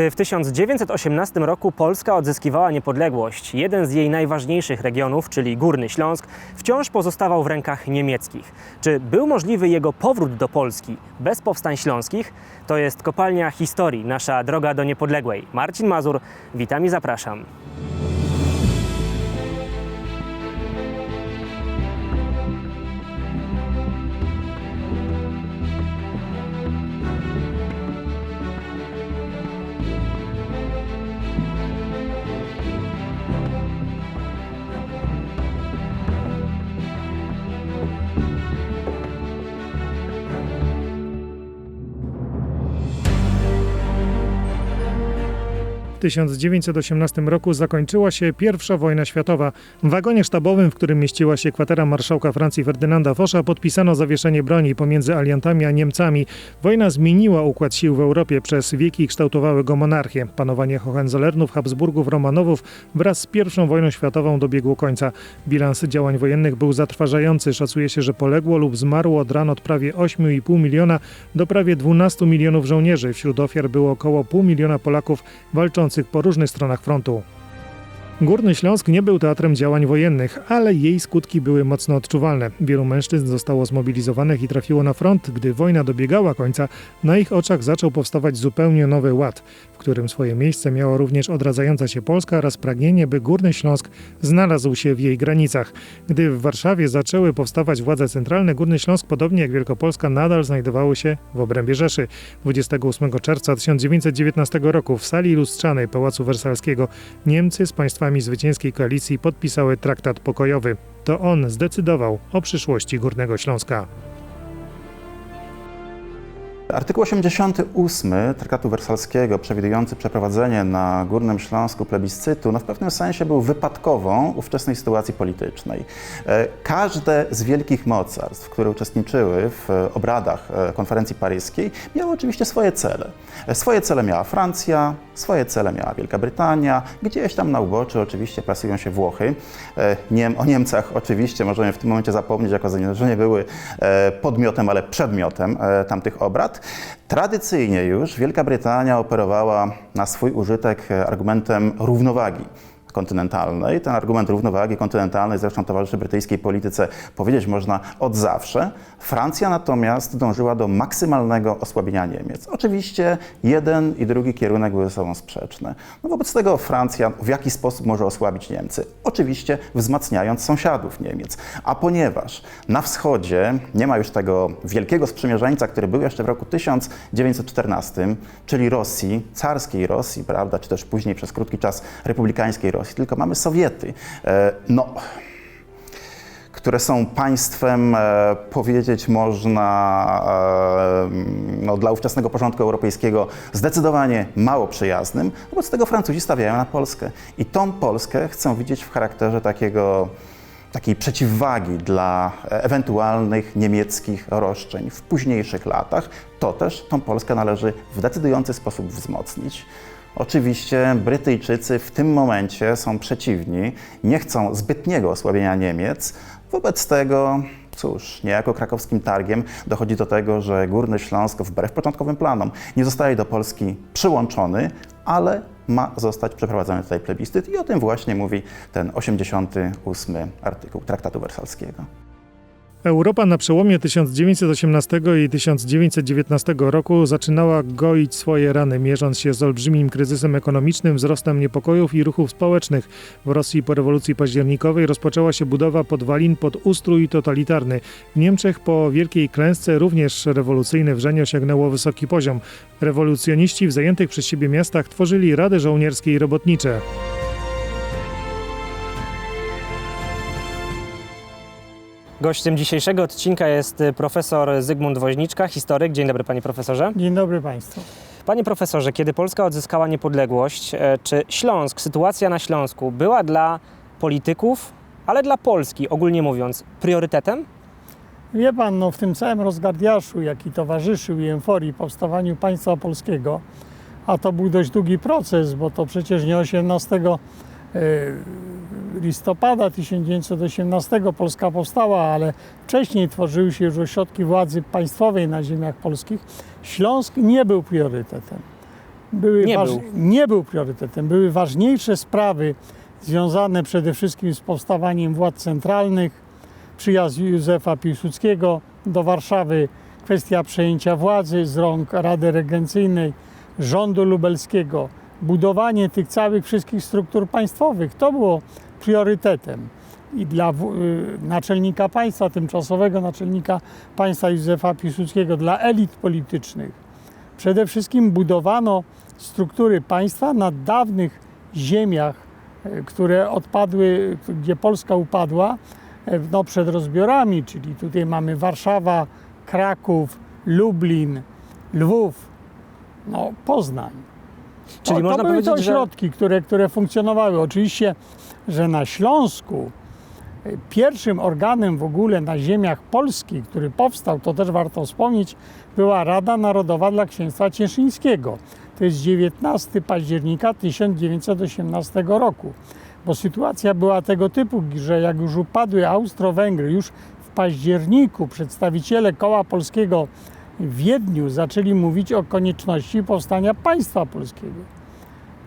Gdy w 1918 roku Polska odzyskiwała niepodległość, jeden z jej najważniejszych regionów, czyli Górny Śląsk, wciąż pozostawał w rękach niemieckich. Czy był możliwy jego powrót do Polski bez powstań śląskich? To jest kopalnia historii, nasza droga do niepodległej. Marcin Mazur, witam i zapraszam. 1918 roku zakończyła się I wojna światowa. W wagonie sztabowym, w którym mieściła się kwatera marszałka Francji Ferdynanda Fosza, podpisano zawieszenie broni pomiędzy aliantami a Niemcami. Wojna zmieniła układ sił w Europie. Przez wieki kształtowały go monarchie. Panowanie Hohenzollernów, Habsburgów, Romanowów wraz z I wojną światową dobiegło końca. Bilans działań wojennych był zatrważający. Szacuje się, że poległo lub zmarło od ran od prawie 8,5 miliona do prawie 12 milionów żołnierzy. Wśród ofiar było około pół miliona Polaków walczących po różnych stronach frontu. Górny Śląsk nie był teatrem działań wojennych, ale jej skutki były mocno odczuwalne. Wielu mężczyzn zostało zmobilizowanych i trafiło na front. Gdy wojna dobiegała końca, na ich oczach zaczął powstawać zupełnie nowy ład, w którym swoje miejsce miała również odradzająca się Polska oraz pragnienie, by Górny Śląsk znalazł się w jej granicach. Gdy w Warszawie zaczęły powstawać władze centralne, Górny Śląsk, podobnie jak Wielkopolska, nadal znajdowało się w obrębie Rzeszy. 28 czerwca 1919 roku w sali lustrzanej Pałacu Wersalskiego Niemcy z państwami zwycięskiej koalicji podpisały traktat pokojowy. To on zdecydował o przyszłości Górnego Śląska. Artykuł 88 Traktatu Wersalskiego przewidujący przeprowadzenie na Górnym Śląsku plebiscytu no w pewnym sensie był wypadkową ówczesnej sytuacji politycznej. E, Każde z wielkich mocarstw, które uczestniczyły w e, obradach e, konferencji paryskiej, miało oczywiście swoje cele. Swoje cele miała Francja, swoje cele miała Wielka Brytania, gdzieś tam na uboczu oczywiście plasują się Włochy. Niem, o Niemcach oczywiście możemy w tym momencie zapomnieć, jako że nie były podmiotem, ale przedmiotem tamtych obrad. Tradycyjnie już Wielka Brytania operowała na swój użytek argumentem równowagi kontynentalnej. Ten argument równowagi kontynentalnej zresztą towarzyszy brytyjskiej polityce, powiedzieć można, od zawsze. Francja natomiast dążyła do maksymalnego osłabienia Niemiec. Oczywiście jeden i drugi kierunek były ze sobą sprzeczne. No wobec tego Francja w jaki sposób może osłabić Niemcy? Oczywiście wzmacniając sąsiadów Niemiec. A ponieważ na wschodzie nie ma już tego wielkiego sprzymierzeńca, który był jeszcze w roku 1914, czyli Rosji, carskiej Rosji, prawda, czy też później przez krótki czas republikańskiej Rosji, tylko mamy Sowiety. E, No, które są państwem, e, powiedzieć można, e, no, dla ówczesnego porządku europejskiego zdecydowanie mało przyjaznym. Wobec tego Francuzi stawiają na Polskę. I tą Polskę chcą widzieć w charakterze takiego, takiej przeciwwagi dla ewentualnych niemieckich roszczeń w późniejszych latach. To też tą Polskę należy w decydujący sposób wzmocnić. Oczywiście Brytyjczycy w tym momencie są przeciwni, nie chcą zbytniego osłabienia Niemiec. Wobec tego, cóż, niejako krakowskim targiem dochodzi do tego, że Górny Śląsk wbrew początkowym planom nie zostaje do Polski przyłączony, ale ma zostać przeprowadzony tutaj plebiscyt i o tym właśnie mówi ten 88 artykuł Traktatu Wersalskiego. Europa na przełomie 1918 i 1919 roku zaczynała goić swoje rany, mierząc się z olbrzymim kryzysem ekonomicznym, wzrostem niepokojów i ruchów społecznych. W Rosji po rewolucji październikowej rozpoczęła się budowa podwalin pod ustrój totalitarny. W Niemczech po wielkiej klęsce również rewolucyjne wrzenie osiągnęło wysoki poziom. Rewolucjoniści w zajętych przez siebie miastach tworzyli rady żołnierskie i robotnicze. Gościem dzisiejszego odcinka jest y, profesor Zygmunt Woźniczka, historyk. Dzień dobry panie profesorze. Dzień dobry Państwu. Panie profesorze, kiedy Polska odzyskała niepodległość, e, czy Śląsk, sytuacja na Śląsku była dla polityków, ale dla Polski ogólnie mówiąc, priorytetem? Wie Pan, no w tym całym rozgardiaszu, jaki towarzyszył i euforii powstawaniu państwa polskiego, a to był dość długi proces, bo to przecież nie 18 e, listopada 1918 Polska powstała, ale wcześniej tworzyły się już ośrodki władzy państwowej na ziemiach polskich. Śląsk nie był priorytetem. były Nie był. nie był priorytetem. Były ważniejsze sprawy związane przede wszystkim z powstawaniem władz centralnych, przyjazd Józefa Piłsudskiego do Warszawy, kwestia przejęcia władzy z rąk Rady Regencyjnej, rządu lubelskiego, budowanie tych całych wszystkich struktur państwowych. To było priorytetem. I dla y, naczelnika państwa, tymczasowego naczelnika państwa Józefa Piłsudskiego, dla elit politycznych, przede wszystkim budowano struktury państwa na dawnych ziemiach, e, które odpadły, gdzie Polska upadła e, no, przed rozbiorami, czyli tutaj mamy Warszawa, Kraków, Lublin, Lwów, no, Poznań. Czyli no, można to były powiedzieć, to że ośrodki, które, które funkcjonowały. Oczywiście, że na Śląsku e, pierwszym organem w ogóle na ziemiach polskich, który powstał, to też warto wspomnieć, była Rada Narodowa dla Księstwa Cieszyńskiego. To jest 19 października 1918 roku. Bo sytuacja była tego typu, że jak już upadły Austro-Węgry, już w październiku przedstawiciele koła polskiego w Wiedniu zaczęli mówić o konieczności powstania państwa polskiego.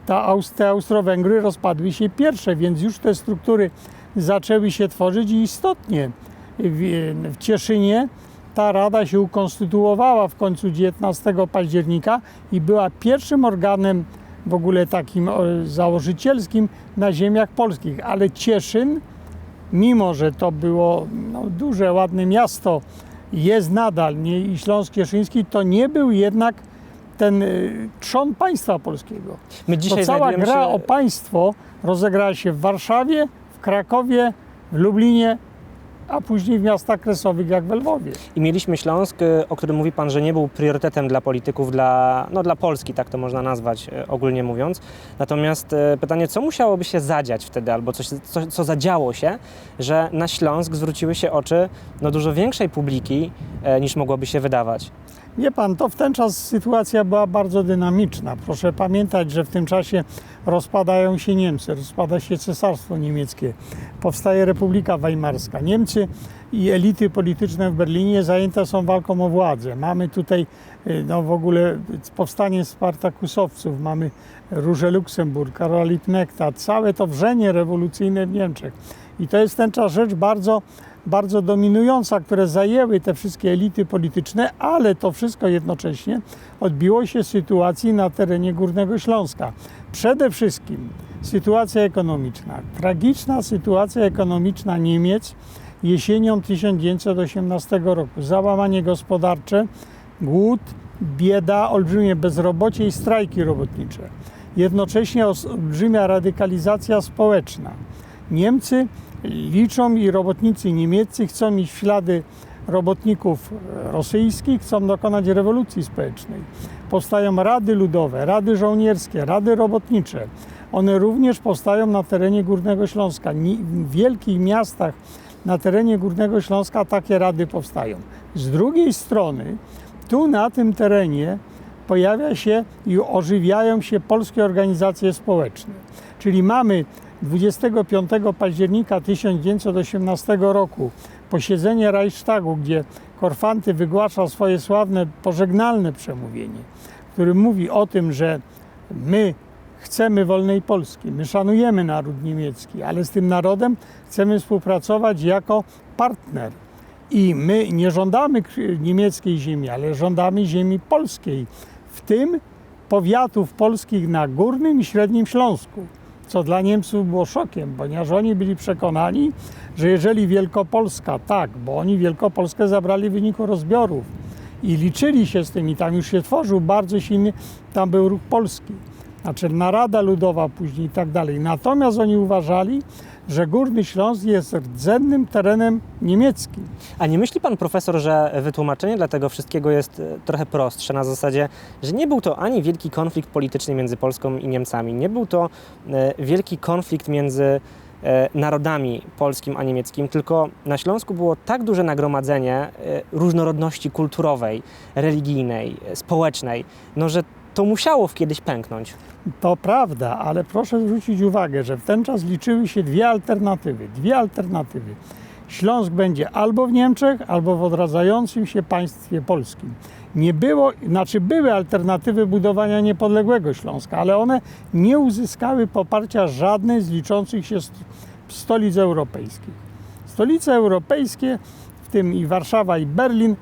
Ta te Austro-Węgry rozpadły się pierwsze, więc już te struktury zaczęły się tworzyć i istotnie w, Cieszynie ta rada się ukonstytuowała w końcu 19 października i była pierwszym organem w ogóle takim założycielskim na ziemiach polskich. Ale Cieszyn, mimo że to było no, duże, ładne miasto, jest nadal nie, i Śląsk Cieszyński, to nie był jednak ten y, trzon państwa polskiego. my To dzisiaj cała gra się... o państwo rozegrała się w Warszawie, w Krakowie, w Lublinie, a później w miastach kresowych jak w Lwowie. I mieliśmy Śląsk, y, o którym mówi Pan, że nie był priorytetem dla polityków, dla, no, dla Polski, tak to można nazwać y, ogólnie mówiąc. Natomiast pytanie, co musiałoby się zadziać wtedy, albo coś, co, co zadziało się, że na Śląsk zwróciły się oczy no, dużo większej publiki niż mogłoby się wydawać. Wie pan, to w ten czas sytuacja była bardzo dynamiczna. Proszę pamiętać, że w tym czasie rozpadają się Niemcy, rozpada się Cesarstwo Niemieckie, powstaje Republika Weimarska. Niemcy i elity polityczne w Berlinie zajęte są walką o władzę. Mamy tutaj y, no, w ogóle powstanie Spartakusowców, mamy Różę Luksemburg, Karola Liebknechta, całe to wrzenie rewolucyjne w Niemczech. I to jest ten czas rzecz bardzo bardzo dominująca, które zajęły te wszystkie elity polityczne, ale to wszystko jednocześnie odbiło się sytuacji na terenie Górnego Śląska. Przede wszystkim sytuacja ekonomiczna. Tragiczna sytuacja ekonomiczna Niemiec jesienią 1918 roku. Załamanie gospodarcze, głód, bieda, olbrzymie bezrobocie i strajki robotnicze. Jednocześnie olbrzymia radykalizacja społeczna. Niemcy liczą i robotnicy niemieccy chcą iść w ślady robotników rosyjskich, chcą dokonać rewolucji społecznej. Powstają rady ludowe, rady żołnierskie, rady robotnicze. One również powstają na terenie Górnego Śląska. W wielkich miastach na terenie Górnego Śląska takie rady powstają. Z drugiej strony, tu na tym terenie pojawia się i ożywiają się polskie organizacje społeczne. Czyli mamy 25 października 1918 roku posiedzenie Reichstagu, gdzie Korfanty wygłasza swoje sławne pożegnalne przemówienie, w którym mówi o tym, że my chcemy wolnej Polski, my szanujemy naród niemiecki, ale z tym narodem chcemy współpracować jako partner. I my nie żądamy niemieckiej ziemi, ale żądamy ziemi polskiej, w tym powiatów polskich na Górnym i Średnim Śląsku, co dla Niemców było szokiem, ponieważ oni byli przekonani, że jeżeli Wielkopolska, tak, bo oni Wielkopolskę zabrali w wyniku rozbiorów i liczyli się z tym i tam już się tworzył bardzo silny, tam był ruch polski, znaczy Narada Ludowa później i tak dalej. Natomiast oni uważali, że Górny Śląsk jest rdzennym terenem niemieckim. A nie myśli pan profesor, że wytłumaczenie dla tego wszystkiego jest e, trochę prostsze na zasadzie, że nie był to ani wielki konflikt polityczny między Polską i Niemcami, nie był to e, wielki konflikt między e, narodami polskim a niemieckim, tylko na Śląsku było tak duże nagromadzenie różnorodności kulturowej, religijnej, społecznej, no że to musiało kiedyś pęknąć. To prawda, ale proszę zwrócić uwagę, że w ten czas liczyły się dwie alternatywy. Dwie alternatywy. Śląsk będzie albo w Niemczech, albo w odradzającym się państwie polskim. Nie było, znaczy były alternatywy budowania niepodległego Śląska, ale one nie uzyskały poparcia żadnej z liczących się st- stolic europejskich. Stolice europejskie, w tym i Warszawa, i Berlin,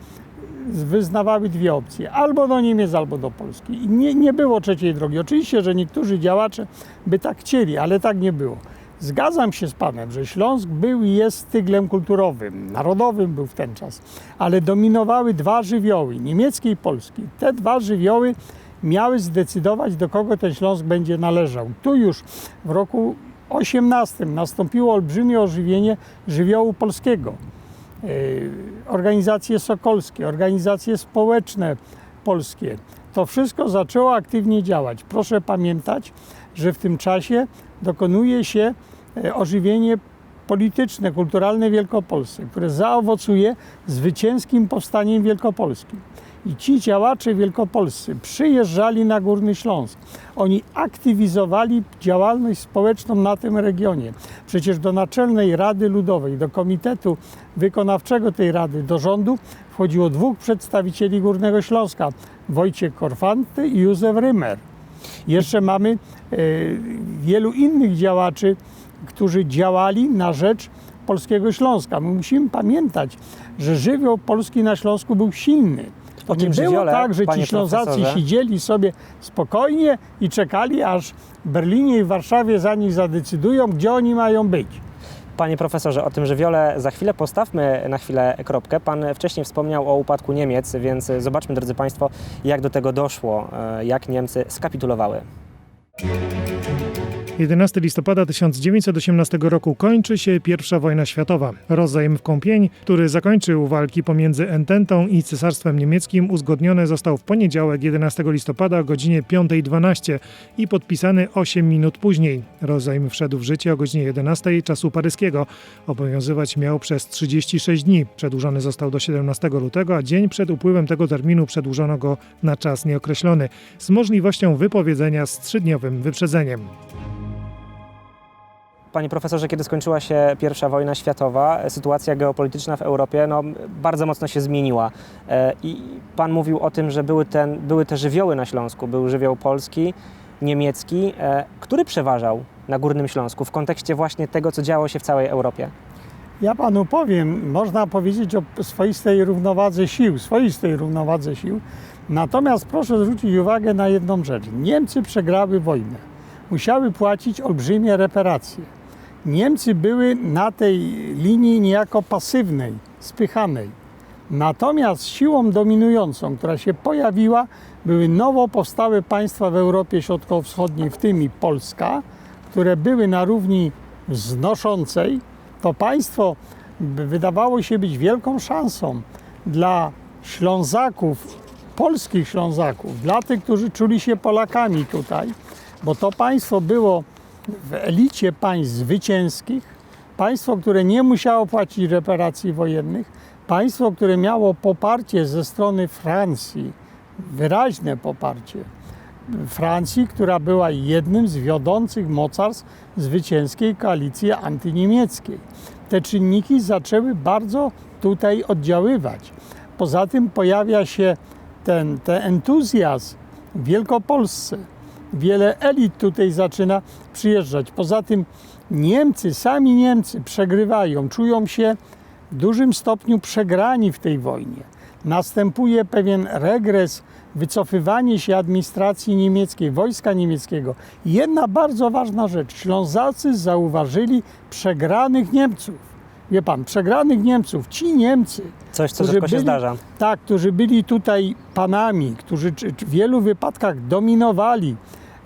wyznawały dwie opcje: albo do Niemiec, albo do Polski. I nie, nie było trzeciej drogi. Oczywiście, że niektórzy działacze by tak chcieli, ale tak nie było. Zgadzam się z Panem, że Śląsk był i jest tyglem kulturowym, narodowym był w ten czas, ale dominowały dwa żywioły, niemiecki i polski. Te dwa żywioły miały zdecydować, do kogo ten Śląsk będzie należał. Tu już w roku 18 nastąpiło olbrzymie ożywienie żywiołu polskiego. Yy, Organizacje sokolskie, organizacje społeczne polskie. To wszystko zaczęło aktywnie działać. Proszę pamiętać, że w tym czasie dokonuje się e, ożywienie polityczne, kulturalne Wielkopolsce, które zaowocuje zwycięskim powstaniem wielkopolskim. I ci działacze wielkopolscy przyjeżdżali na Górny Śląsk. Oni aktywizowali działalność społeczną na tym regionie. Przecież do Naczelnej Rady Ludowej, do Komitetu Wykonawczego tej Rady, do rządu wchodziło dwóch przedstawicieli Górnego Śląska, Wojciech Korfanty i Józef Rymer. Jeszcze mamy e, wielu innych działaczy, którzy działali na rzecz Polskiego Śląska. My musimy pamiętać, że żywioł polski na Śląsku był silny. O nie tym było żywiole, tak, że ci Ślązacy profesorze. siedzieli sobie spokojnie i czekali, aż w Berlinie i Warszawie za nich zadecydują, gdzie oni mają być. Panie profesorze, o tym żywiole za chwilę postawmy na chwilę kropkę. Pan wcześniej wspomniał o upadku Niemiec, więc zobaczmy, drodzy Państwo, jak do tego doszło, e, jak Niemcy skapitulowały. 11 listopada 1918 roku kończy się I wojna światowa. Rozejm w Kąpień, który zakończył walki pomiędzy Ententą i Cesarstwem Niemieckim, uzgodniony został w poniedziałek 11 listopada o godzinie 5.12 i podpisany 8 minut później. Rozejm wszedł w życie o godzinie 11 czasu paryskiego. Obowiązywać miał przez 36 dni. Przedłużony został do 17 lutego, a dzień przed upływem tego terminu przedłużono go na czas nieokreślony z możliwością wypowiedzenia z trzydniowym wyprzedzeniem. Panie profesorze, kiedy skończyła się I wojna światowa, sytuacja geopolityczna w Europie no, bardzo mocno się zmieniła. E, I pan mówił o tym, że były, ten, były te żywioły na Śląsku. Był żywioł polski, niemiecki. E, Który przeważał na Górnym Śląsku w kontekście właśnie tego, co działo się w całej Europie? Ja panu powiem, można powiedzieć o swoistej równowadze sił, swoistej równowadze sił. Natomiast proszę zwrócić uwagę na jedną rzecz. Niemcy przegrały wojnę. Musiały płacić olbrzymie reparacje. Niemcy były na tej linii niejako pasywnej, spychanej. Natomiast siłą dominującą, która się pojawiła, były nowo powstałe państwa w Europie Środkowo-Wschodniej, w tym i Polska, które były na równi wznoszącej. To państwo wydawało się być wielką szansą dla Ślązaków, polskich Ślązaków, dla tych, którzy czuli się Polakami tutaj, bo to państwo było w elicie państw zwycięskich, państwo, które nie musiało płacić reparacji wojennych, państwo, które miało poparcie ze strony Francji, wyraźne poparcie. Francji, która była jednym z wiodących mocarstw zwycięskiej koalicji antyniemieckiej. Te czynniki zaczęły bardzo tutaj oddziaływać. Poza tym pojawia się ten, ten entuzjazm w Wielkopolsce. Wiele elit tutaj zaczyna przyjeżdżać. Poza tym Niemcy, sami Niemcy przegrywają, czują się w dużym stopniu przegrani w tej wojnie. Następuje pewien regres, wycofywanie się administracji niemieckiej, wojska niemieckiego. Jedna bardzo ważna rzecz. Ślązacy zauważyli przegranych Niemców. Wie pan, przegranych Niemców. Ci Niemcy, Coś, co rzadko się byli- zdarza. tak, którzy byli tutaj panami, którzy w wielu wypadkach dominowali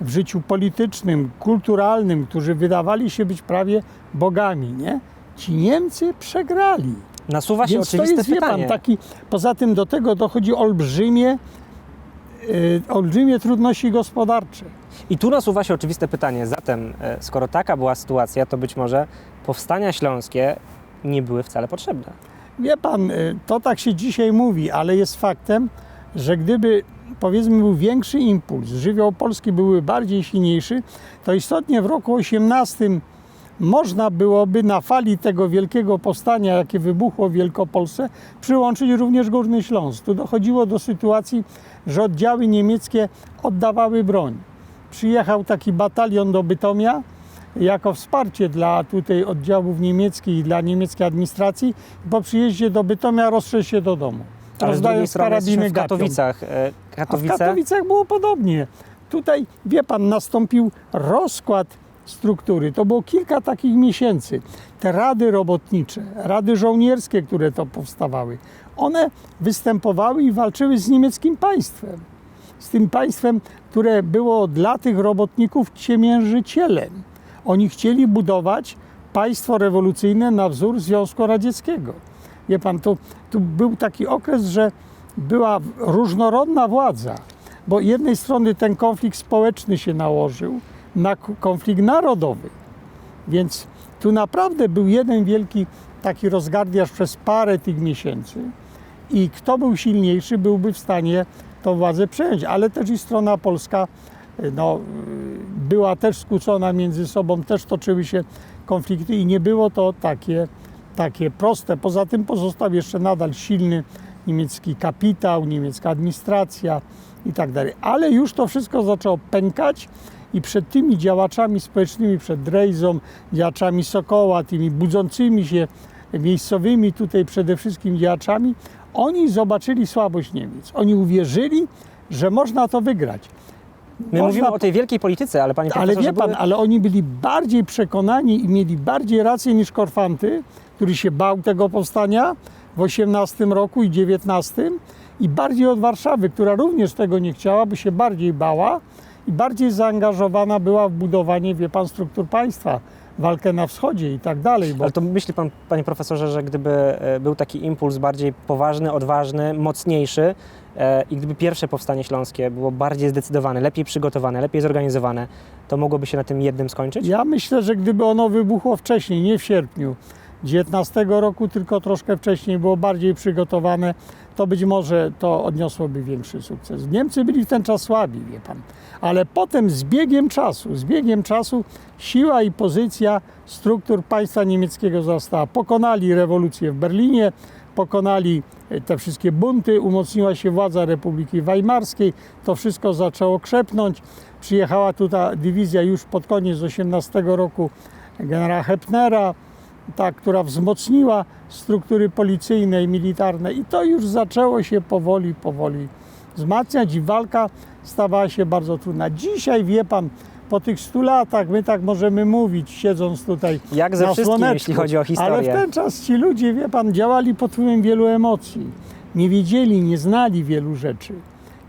w życiu politycznym, kulturalnym, którzy wydawali się być prawie bogami, nie? Ci Niemcy przegrali. Nasuwa się Więc to oczywiste jest, wie pan, pytanie. taki, poza tym do tego dochodzi olbrzymie, y, olbrzymie trudności gospodarcze. I tu nasuwa się oczywiste pytanie. Zatem, e, skoro taka była sytuacja, to być może powstania śląskie nie były wcale potrzebne. Wie pan, y, to tak się dzisiaj mówi, ale jest faktem, że gdyby powiedzmy był większy impuls, żywioł polski byłby bardziej silniejszy, to istotnie w roku 18 można byłoby na fali tego wielkiego powstania, jakie wybuchło w Wielkopolsce, przyłączyć również Górny Śląsk. Tu dochodziło do sytuacji, że oddziały niemieckie oddawały broń. Przyjechał taki batalion do Bytomia jako wsparcie dla tutaj oddziałów niemieckich i dla niemieckiej administracji. Po przyjeździe do Bytomia rozszedł się do domu. Ale z strony jesteśmy karabiny w gapiom. Katowicach. E, A w Katowice, Katowicach było podobnie. Tutaj, wie pan, nastąpił rozkład struktury. To było kilka takich miesięcy. Te rady robotnicze, rady żołnierskie, które to powstawały, one występowały i walczyły z niemieckim państwem. Z tym państwem, które było dla tych robotników ciemiężycielem. Oni chcieli budować państwo rewolucyjne na wzór Związku Radzieckiego. Wie pan, tu, tu był taki okres, że była różnorodna władza, bo jednej strony ten konflikt społeczny się nałożył na konflikt narodowy. Więc tu naprawdę był jeden wielki taki rozgardiaż przez parę tych miesięcy i kto był silniejszy, byłby w stanie tą władzę przejąć, ale też i strona polska y, no, y, była też skłócona między sobą, też toczyły się konflikty i nie było to takie, takie proste. Poza tym pozostał jeszcze nadal silny niemiecki kapitał, niemiecka administracja i tak dalej. Ale już to wszystko zaczęło pękać i przed tymi działaczami społecznymi, przed Drejzą, działaczami Sokoła, tymi budzącymi się miejscowymi tutaj przede wszystkim działaczami, oni zobaczyli słabość Niemiec. Oni uwierzyli, że można to wygrać. my Można- mówimy o tej wielkiej polityce, ale panie ale wie pan, były... ale oni byli bardziej przekonani i mieli bardziej rację niż Korfanty, który się bał tego powstania w 18 roku i 19 i bardziej od Warszawy, która również tego nie chciała, by się bardziej bała i bardziej zaangażowana była w budowanie, wie pan, struktur państwa, walkę na wschodzie i tak dalej. Bo Ale to myśli pan, panie profesorze, że gdyby e, był taki impuls bardziej poważny, odważny, mocniejszy e, i gdyby pierwsze powstanie śląskie było bardziej zdecydowane, lepiej przygotowane, lepiej zorganizowane, to mogłoby się na tym jednym skończyć? Ja myślę, że gdyby ono wybuchło wcześniej, nie w sierpniu 19 roku, tylko troszkę wcześniej było bardziej przygotowane, to być może to odniosłoby większy sukces. Niemcy byli w ten czas słabi, wie pan. Ale potem z biegiem czasu, z biegiem czasu siła i pozycja struktur państwa niemieckiego została. Pokonali rewolucję w Berlinie, pokonali e, te wszystkie bunty, umocniła się władza Republiki Weimarskiej, to wszystko zaczęło krzepnąć. Przyjechała tutaj dywizja już pod koniec 18 roku generała Hepnera, ta, która wzmocniła struktury policyjne i militarne i to już zaczęło się powoli, powoli wzmacniać i walka stawała się bardzo trudna. Dzisiaj, wie pan, po tych 100 latach my tak możemy mówić, siedząc tutaj Jak ze na wszystkim, słoneczku. jeśli chodzi o Ale w historię. ten czas ci ludzie, wie pan, działali pod wpływem wielu emocji. Nie wiedzieli, nie znali wielu rzeczy.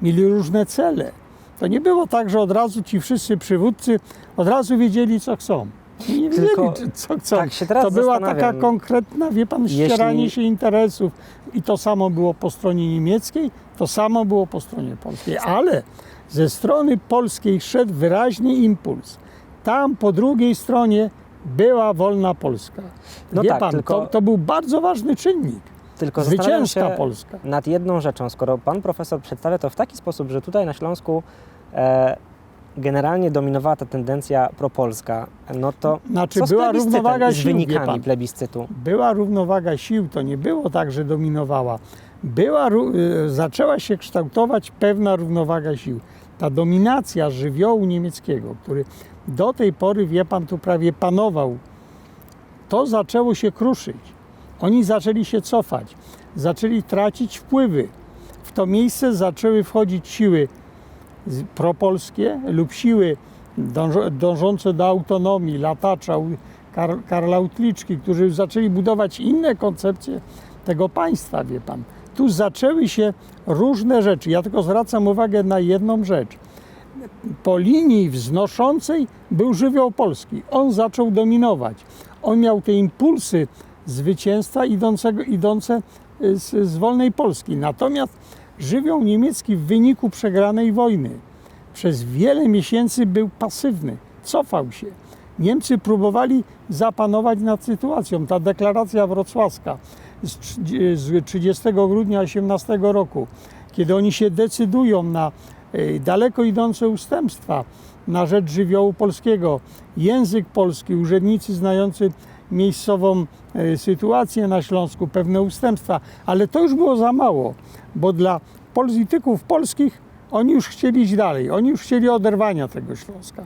Mieli różne cele. To nie było tak, że od razu ci wszyscy przywódcy od razu wiedzieli, co chcą. Nie Tylko co chcą. tak się teraz to była taka konkretna, wie pan, ścieranie Jeśli- się interesów. I to samo było po stronie niemieckiej, to samo było po stronie polskiej. Ale ze strony polskiej szedł wyraźny impuls. Tam po drugiej stronie była wolna Polska. No Wie tak, pan, tylko- to, to był bardzo ważny czynnik. Tylko Zwycięska się Polska. nad jedną rzeczą. Skoro pan profesor przedstawia to w taki sposób, że tutaj na Śląsku e, generalnie dominowała ta tendencja propolska, no to Znaczy, co z była równowaga z sił, wie wynikami pan. plebiscytu? była równowaga sił, to nie było tak, że dominowała. Była, y, zaczęła się kształtować pewna równowaga sił. Ta dominacja żywiołu niemieckiego, który do tej pory, wie pan, tu prawie panował, to zaczęło się kruszyć. Oni zaczęli się cofać, zaczęli tracić wpływy. W to miejsce zaczęły wchodzić siły z- propolskie lub siły dążące do autonomii, latacza, Kar, Karla Utliczki, którzy zaczęli budować inne koncepcje tego państwa, wie pan. Tu zaczęły się różne rzeczy. Ja tylko zwracam uwagę na jedną rzecz. Po linii wznoszącej był żywioł polski. On zaczął dominować. On miał te impulsy zwycięstwa idącego, idące y, z, z wolnej Polski. Natomiast żywioł niemiecki w wyniku przegranej wojny przez wiele miesięcy był pasywny, cofał się. Niemcy próbowali zapanować nad sytuacją. Ta deklaracja wrocławska z, trzydzie- z 30 grudnia 18 roku, kiedy oni się decydują na e, daleko idące ustępstwa, na rzecz żywiołu polskiego. Język polski, urzędnicy znający miejscową e, sytuację na Śląsku, pewne ustępstwa, ale to już było za mało, bo dla polityków polskich oni już chcieli iść dalej, oni już chcieli oderwania tego Śląska.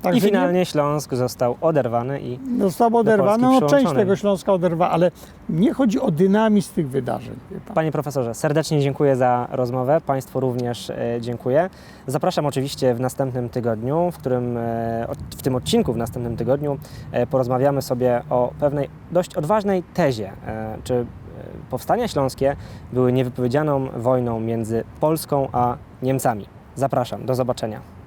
I Także nie- finalnie Śląsk został oderwany i Został oderwany, no część tego Śląska oderwa, ale nie chodzi o dynamizm tych wydarzeń. pan. Panie profesorze, serdecznie dziękuję za rozmowę. Państwu również e, dziękuję. Zapraszam oczywiście w następnym tygodniu, w którym e, w tym odcinku w następnym tygodniu e, porozmawiamy sobie o pewnej dość odważnej tezie, czy powstania śląskie były niewypowiedzianą wojną między Polską a Niemcami. Zapraszam, do zobaczenia.